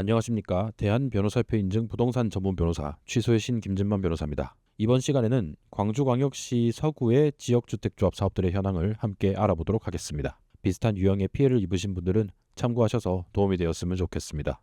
안녕하십니까. 대한변호사협회 인증 부동산 전문 변호사 취소의 신 김진만 변호사입니다. 이번 시간에는 광주광역시 서구의 지역주택조합 사업들의 현황을 함께 알아보도록 하겠습니다. 비슷한 유형의 피해를 입으신 분들은 참고하셔서 도움이 되었으면 좋겠습니다.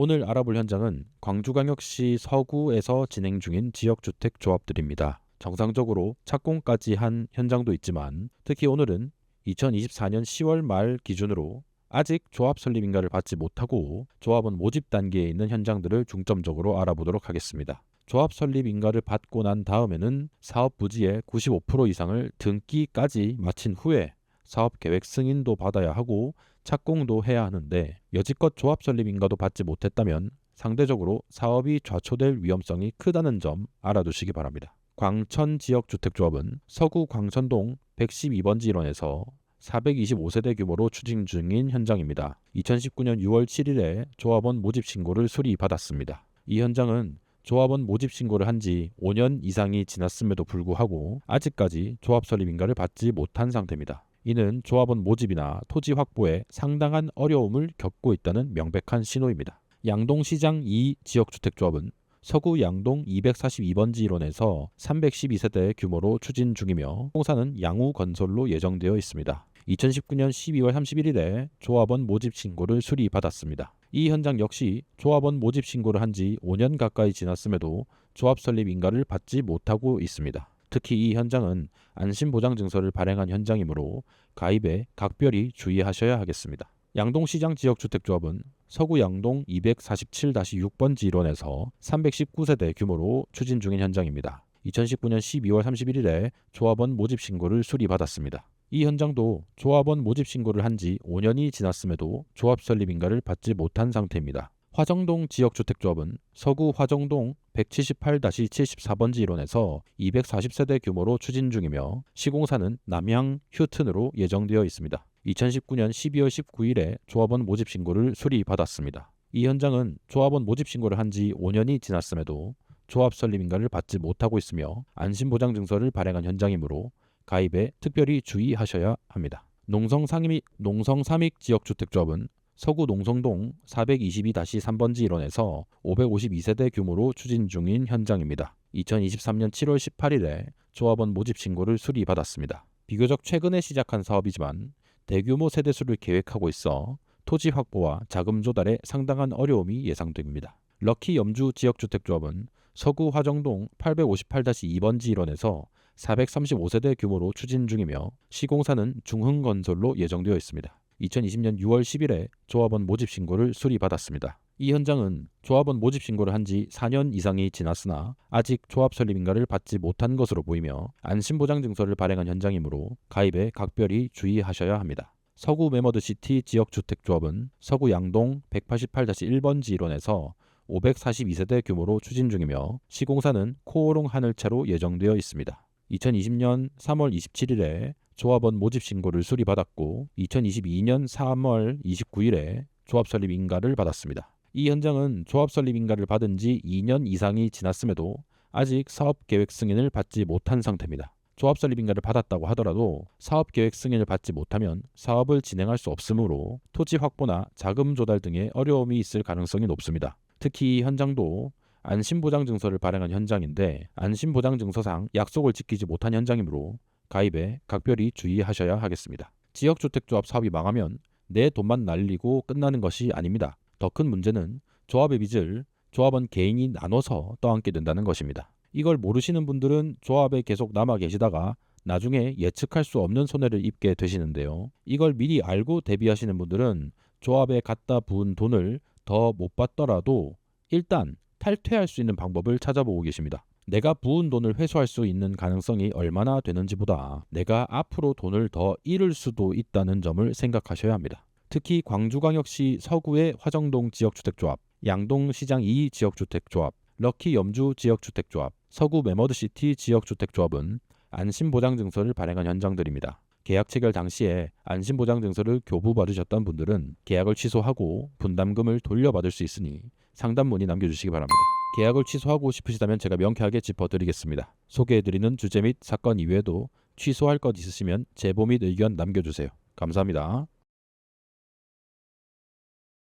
오늘 알아볼 현장은 광주광역시 서구에서 진행 중인 지역주택 조합들입니다. 정상적으로 착공까지 한 현장도 있지만 특히 오늘은 2024년 10월 말 기준으로 아직 조합 설립 인가를 받지 못하고 조합원 모집 단계에 있는 현장들을 중점적으로 알아보도록 하겠습니다. 조합 설립 인가를 받고 난 다음에는 사업 부지의 95% 이상을 등기까지 마친 후에 사업 계획 승인도 받아야 하고 착공도 해야 하는데 여지껏 조합 설립 인가도 받지 못했다면 상대적으로 사업이 좌초될 위험성이 크다는 점 알아두시기 바랍니다. 광천 지역 주택조합은 서구 광천동 112번지 일원에서 425세대 규모로 추진 중인 현장입니다. 2019년 6월 7일에 조합원 모집 신고를 수리받았습니다. 이 현장은 조합원 모집 신고를 한 지 5년 이상이 지났음에도 불구하고 아직까지 조합 설립 인가를 받지 못한 상태입니다. 이는 조합원 모집이나 토지 확보에 상당한 어려움을 겪고 있다는 명백한 신호입니다. 양동시장 2 지역주택조합은 서구 양동 242번지 일원에서 312세대 규모로 추진 중이며 공사는 양우 건설로 예정되어 있습니다. 2019년 12월 31일에 조합원 모집 신고를 수리받았습니다. 이 현장 역시 조합원 모집 신고를 한 지 5년 가까이 지났음에도 조합 설립 인가를 받지 못하고 있습니다. 특히 이 현장은 안심보장증서를 발행한 현장이므로 가입에 각별히 주의하셔야 하겠습니다. 양동시장 지역주택조합은 서구 양동 247-6번지 일원에서 319세대 규모로 추진 중인 현장입니다. 2019년 12월 31일에 조합원 모집 신고를 수리받았습니다. 이 현장도 조합원 모집 신고를 한 지 5년이 지났음에도 조합 설립 인가를 받지 못한 상태입니다. 화정동 지역주택조합은 서구 화정동 178-74번지 일원에서 240세대 규모로 추진 중이며 시공사는 남양 휴튼으로 예정되어 있습니다. 2019년 12월 19일에 조합원 모집 신고를 수리받았습니다. 이 현장은 조합원 모집 신고를 한 지 5년이 지났음에도 조합 설립 인가를 받지 못하고 있으며 안심보장증서를 발행한 현장이므로 가입에 특별히 주의하셔야 합니다. 농성 상임 농성 삼익 지역주택조합은 서구 농성동 422-3번지 일원에서 552세대 규모로 추진 중인 현장입니다. 2023년 7월 18일에 조합원 모집 신고를 수리받았습니다. 비교적 최근에 시작한 사업이지만 대규모 세대수를 계획하고 있어 토지 확보와 자금 조달에 상당한 어려움이 예상됩니다. 럭키 염주 지역주택조합은 서구 화정동 858-2번지 일원에서 435세대 규모로 추진 중이며 시공사는 중흥건설로 예정되어 있습니다. 2020년 6월 10일에 조합원 모집 신고를 수리받았습니다. 이 현장은 조합원 모집 신고를 한 지 4년 이상이 지났으나 아직 조합 설립 인가를 받지 못한 것으로 보이며 안심보장 증서를 발행한 현장이므로 가입에 각별히 주의하셔야 합니다. 서구 메머드 시티 지역 주택 조합은 서구 양동 188-1번지 일원에서 542세대 규모로 추진 중이며 시공사는 코오롱 하늘차로 예정되어 있습니다. 2020년 3월 27일에 조합원 모집 신고를 수리받았고 2022년 3월 29일에 조합 설립 인가를 받았습니다. 이 현장은 조합 설립 인가를 받은 지 2년 이상이 지났음에도 아직 사업 계획 승인을 받지 못한 상태입니다. 조합 설립 인가를 받았다고 하더라도 사업 계획 승인을 받지 못하면 사업을 진행할 수 없으므로 토지 확보나 자금 조달 등의 어려움이 있을 가능성이 높습니다. 특히 이 현장도 안심보장증서를 발행한 현장인데 안심보장증서상 약속을 지키지 못한 현장이므로 가입에 각별히 주의하셔야 하겠습니다. 지역주택조합 사업이 망하면 내 돈만 날리고 끝나는 것이 아닙니다. 더 큰 문제는 조합의 빚을 조합원 개인이 나눠서 떠안게 된다는 것입니다. 이걸 모르시는 분들은 조합에 계속 남아 계시다가 나중에 예측할 수 없는 손해를 입게 되시는데요. 이걸 미리 알고 대비하시는 분들은 조합에 갖다 부은 돈을 더 못 받더라도 일단 탈퇴할 수 있는 방법을 찾아보고 계십니다. 내가 부은 돈을 회수할 수 있는 가능성이 얼마나 되는지보다 내가 앞으로 돈을 더 잃을 수도 있다는 점을 생각하셔야 합니다. 특히 광주광역시 서구의 화정동 지역주택조합, 양동시장 2 지역주택조합, 럭키 염주 지역주택조합, 서구 메머드시티 지역주택조합은 안심보장증서를 발행한 현장들입니다. 계약 체결 당시에 안심보장증서를 교부받으셨던 분들은 계약을 취소하고 분담금을 돌려받을 수 있으니 상담 문의 남겨주시기 바랍니다. 계약을 취소하고 싶으시다면 제가 명쾌하게 짚어드리겠습니다. 소개해드리는 주제 및 사건 이외에도 취소할 것 있으시면 제보 및 의견 남겨주세요. 감사합니다.